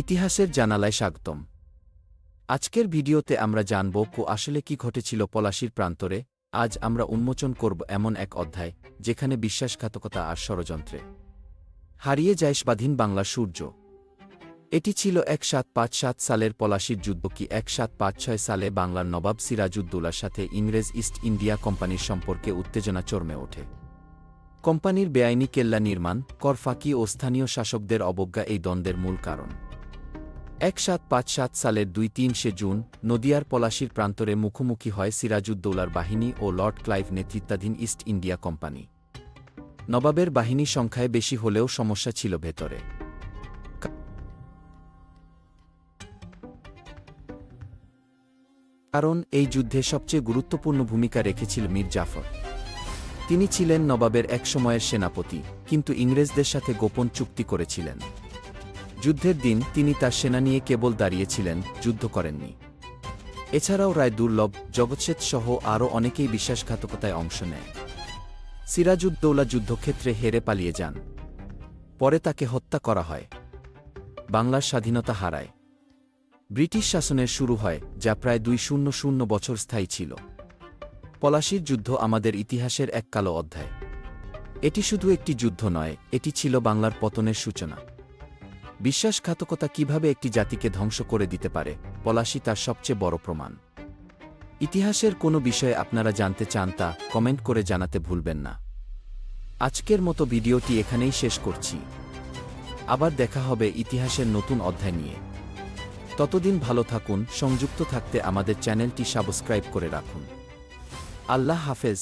ইতিহাসের জানালায় স্বাগতম। আজকের ভিডিওতে আমরা জানব কো আসলে কি ঘটেছিল পলাশির প্রান্তরে। আজ আমরা উন্মোচন করব এমন এক অধ্যায়, যেখানে বিশ্বাসঘাতকতা আর ষড়যন্ত্রে। হারিয়ে যায় স্বাধীন বাংলা সূর্য। এটি ছিল এক সাত পাঁচ সাত সালের পলাশির যুদ্ধ কি এক সাত পাঁচ ছয় সালে বাংলার নবাব সিরাজউদ্দৌলার সাথে ইংরেজ ইস্ট ইন্ডিয়া কোম্পানির সম্পর্কে উত্তেজনা চর্মে ওঠে। কোম্পানির বেআইনি কেল্লা নির্মাণ, কর ফাঁকি ও স্থানীয় শাসকদের অবজ্ঞা এই দ্বন্দ্বের মূল কারণ। এক সাত পাঁচ সাত সালের দুই তিন সে জুন, নদিয়ার পলাশির প্রান্তরে মুখোমুখি হয় সিরাজউদ্দৌলার বাহিনী ও লর্ড ক্লাইভ নেতৃত্বাধীন ইস্ট ইন্ডিয়া কোম্পানি। নবাবের বাহিনী সংখ্যায় বেশি হলেও সমস্যা ছিল ভেতরে। কারণ এই যুদ্ধে সবচেয়ে গুরুত্বপূর্ণ ভূমিকা রেখেছিল মীর জাফর। তিনি ছিলেন নবাবের এক সময়ের সেনাপতি, কিন্তু ইংরেজদের সাথে গোপন চুক্তি করেছিলেন। যুদ্ধের দিন তিনি তার সেনা নিয়ে কেবল দাঁড়িয়েছিলেন, যুদ্ধ করেননি। এছাড়াও রায় দুর্লভ, জগৎসেত সহ আরও অনেকেই বিশ্বাসঘাতকতায় অংশ নেয়। সিরাজউদ্দৌলা যুদ্ধক্ষেত্রে হেরে পালিয়ে যান। পরে তাকে হত্যা করা হয়। বাংলার স্বাধীনতা হারায়। ব্রিটিশ শাসনের শুরু হয়, যা প্রায় দুই শূন্য শূন্য বছর স্থায়ী ছিল। পলাশির যুদ্ধ আমাদের ইতিহাসের এক কালো অধ্যায়। এটি শুধু একটি যুদ্ধ নয়, এটি ছিল বাংলার পতনের সূচনা। বিশ্বাসঘাতকতা কীভাবে একটি জাতিকে ধ্বংস করে দিতে পারে, পলাশি তার সবচেয়ে বড় প্রমাণ। ইতিহাসের কোনো বিষয়ে আপনারা জানতে চান তা কমেন্ট করে জানাতে ভুলবেন না। আজকের মতো ভিডিওটি এখানেই শেষ করছি। আবার দেখা হবে ইতিহাসের নতুন অধ্যায় নিয়ে। ততদিন ভালো থাকুন, সংযুক্ত থাকতে আমাদের চ্যানেলটি সাবস্ক্রাইব করে রাখুন। আল্লাহ হাফেজ।